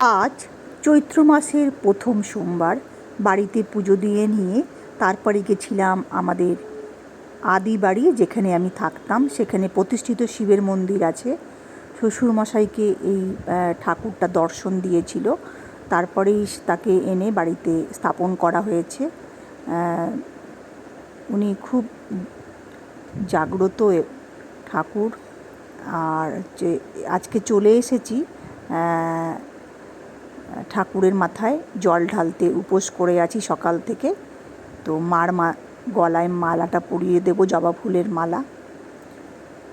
আজ চৈত্র মাসের প্রথম সোমবার, বাড়িতে পুজো দিয়ে নিয়ে তারপরে গেছিলাম আমাদের আদি বাড়ি যেখানে আমি থাকতাম, সেখানে প্রতিষ্ঠিত শিবের মন্দির আছে। শ্বশুরমশাইকে এই ঠাকুরটা দর্শন দিয়েছিল। তারপরেই তাকে এনে বাড়িতে স্থাপন করা হয়েছে। উনি খুব জাগ্রত ঠাকুর। আর যে, আজকে চলে এসেছি ঠাকুরের মাথায় জল ঢালতে উপোস করে আছি সকাল থেকে। তো মার মা, গলায় মালাটা পরিয়ে দেবো, জবা ফুলের মালা।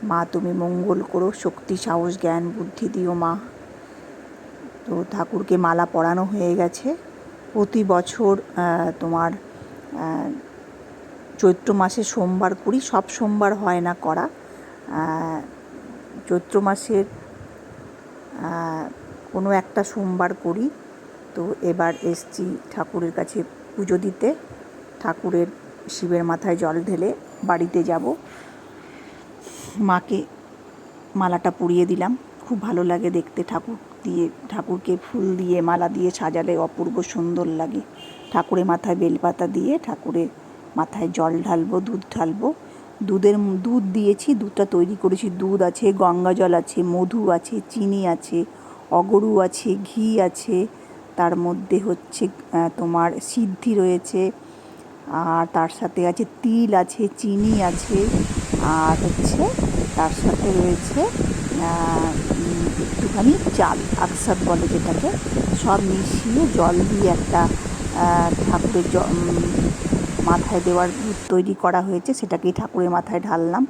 মা, তুমি মঙ্গল করো, শক্তি, সাহস, জ্ঞান, বুদ্ধি দিও মা। তো ঠাকুরকে মালা পরানো হয়ে গেছে। প্রতি বছর তোমার চৈত্র মাসে সোমবার করি, সব সোমবার হয় না করা। চৈত্র মাসের কোনো একটা সোমবার করি। তো এবার এসছি ঠাকুরের কাছে পুজো দিতে। ঠাকুরের শিবের মাথায় জল ঢেলে বাড়িতে যাব। মাকে মালাটা পুড়িয়ে দিলাম। খুব ভালো লাগে দেখতে ঠাকুর দিয়ে, ঠাকুরকে ফুল দিয়ে মালা দিয়ে সাজালে অপূর্ব সুন্দর লাগে। ঠাকুরের মাথায় বেলপাতা দিয়ে ঠাকুরের মাথায় জল ঢালবো, দুধ ঢালবো। দুধের দুধ দিয়েছি, দুধটা তৈরি করেছি। দুধ আছে গঙ্গা জল আছে, মধু আছে, চিনি আছে অগরু আছে, ঘি আছে, তার মধ্যে হচ্ছে তোমার সিদ্ধি রয়েছে, আর তার সাথে আছে তিল আছে, চিনি আছে, আর হচ্ছে তার সাথে রয়েছে একটুখানি চাল আকসাদ বলে যেটাকে, সব মিশিয়ে জল দিয়ে একটা ঠাকুরের মাথায় দেওয়ার তৈরি করা হয়েছে, সেটাকেই ঠাকুরের মাথায় ঢাললাম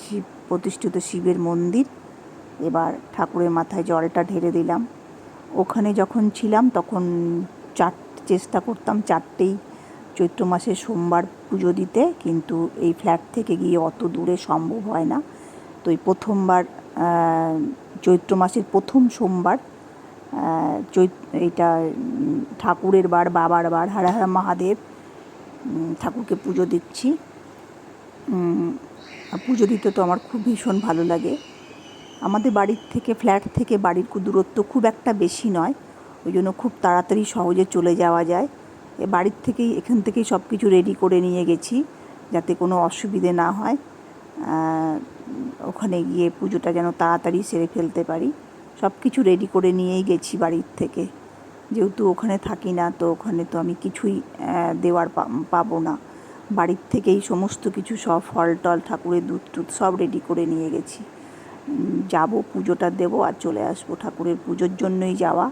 শিব, প্রতিষ্ঠিত শিবের মন্দির। এবার ঠাকুরের মাথায় জলটা ঢেলে দিলাম। ওখানে যখন ছিলাম তখন চার, চেষ্টা করতাম চারটেই চৈত্র মাসে সোমবার পুজো দিতে, কিন্তু এই ফ্ল্যাট থেকে গিয়ে অত দূরে সম্ভব হয় না। তো এই প্রথমবার চৈত্র মাসের প্রথম সোমবার চৈত এটা ঠাকুরের বার, বাবার বার, হারা হারা মহাদেব ঠাকুরকে পুজো দিচ্ছি। পুজো দিতে তো আমার খুব ভীষণ ভালো লাগে। আমাদের বাড়ির থেকে, ফ্ল্যাট থেকে বাড়ির দূরত্ব খুব একটা বেশি নয়। ওই জন্য খুব তাড়াতাড়ি সহজে চলে যাওয়া যায়। এ বাড়ির থেকেই, এখান থেকেই সব কিছু রেডি করে নিয়ে গেছি, যাতে কোনো অসুবিধে না হয়। ওখানে গিয়ে পুজোটা যেন তাড়াতাড়ি সেরে ফেলতে পারি। সব কিছু রেডি করে নিয়েই গেছি বাড়ির থেকে। যেহেতু ওখানে থাকি না, তো ওখানে তো আমি কিছুই দেওয়ার পাবো না। বাড়ির থেকেই সমস্ত কিছু সব ফল টল, ঠাকুরের দুধ টুধ সব রেডি করে নিয়ে গেছি। যাব, পুজোটা দেব আর চলে আসব ঠাকুরের পুজোর জন্যই যাওয়া।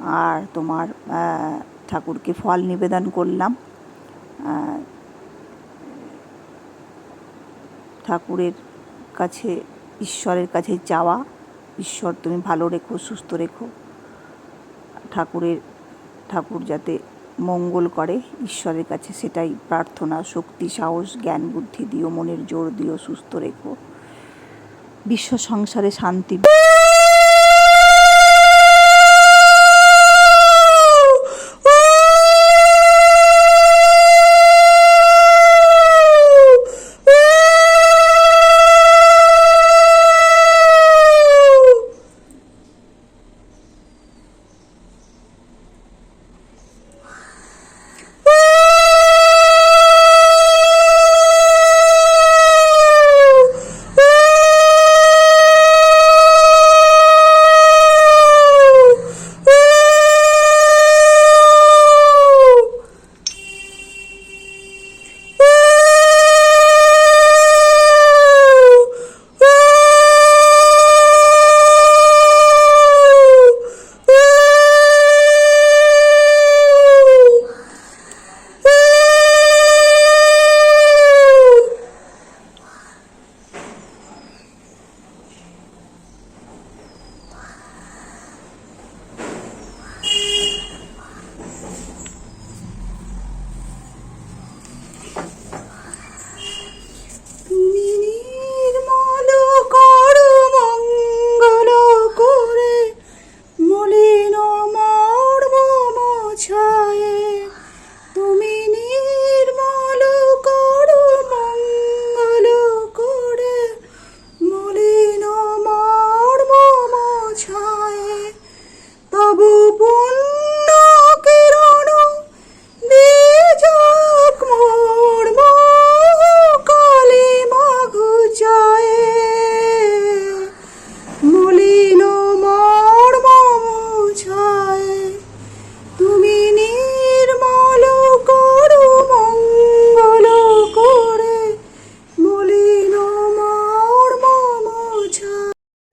আর তোমার ঠাকুরকে ফল নিবেদন করলাম। ঠাকুরের কাছে, ঈশ্বরের কাছে যাওয়া। ঈশ্বর তুমি ভালো রেখো, সুস্থ রেখো। ঠাকুরের, ঠাকুর যাতে মঙ্গল করে, ঈশ্বরের কাছে সেটাই প্রার্থনা, শক্তি, সাহস, জ্ঞান, বুদ্ধি দিও, মনের জোর দিও, সুস্থ রেখো। বিশ্ব সংসারে শান্তি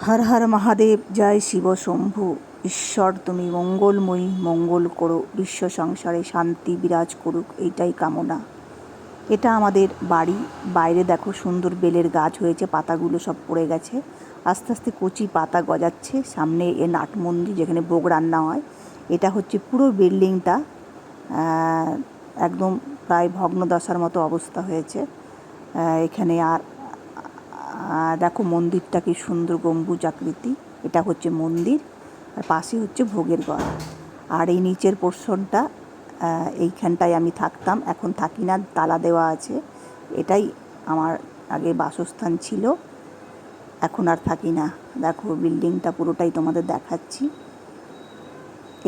হর হর মহাদেব, জয় শিব শম্ভু। ঈশ্বর, তুমি মঙ্গলময়ী, মঙ্গল করো, বিশ্ব সংসারে শান্তি বিরাজ করুক, এইটাই কামনা। এটা আমাদের বাড়ি। বাইরে দেখো সুন্দর বেলের গাছ হয়েছে, পাতাগুলো সব পড়ে গেছে। আস্তে আস্তে কচি পাতা গজাচ্ছে। সামনে এ নাট মন্দির যেখানে ভোগ রান্না হয়, এটা হচ্ছে পুরো বিল্ডিংটা। একদম প্রায় ভগ্নদশার মতো অবস্থা হয়েছে। এখানে আর দেখো মন্দিরটা কি সুন্দর গম্বুজ আকৃতি। এটা হচ্ছে মন্দির, আর পাশে হচ্ছে ভোগের ঘর আর এই নিচের পোর্শনটা এইখানটায় আমি থাকতাম, এখন থাকি না, তালা দেওয়া আছে। এটাই আমার আগে বাসস্থান ছিল, এখন আর থাকি না। দেখো বিল্ডিংটা পুরোটাই তোমাদের দেখাচ্ছি।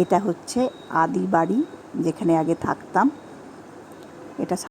এটা হচ্ছে আদি বাড়ি, যেখানে আগে থাকতাম। এটা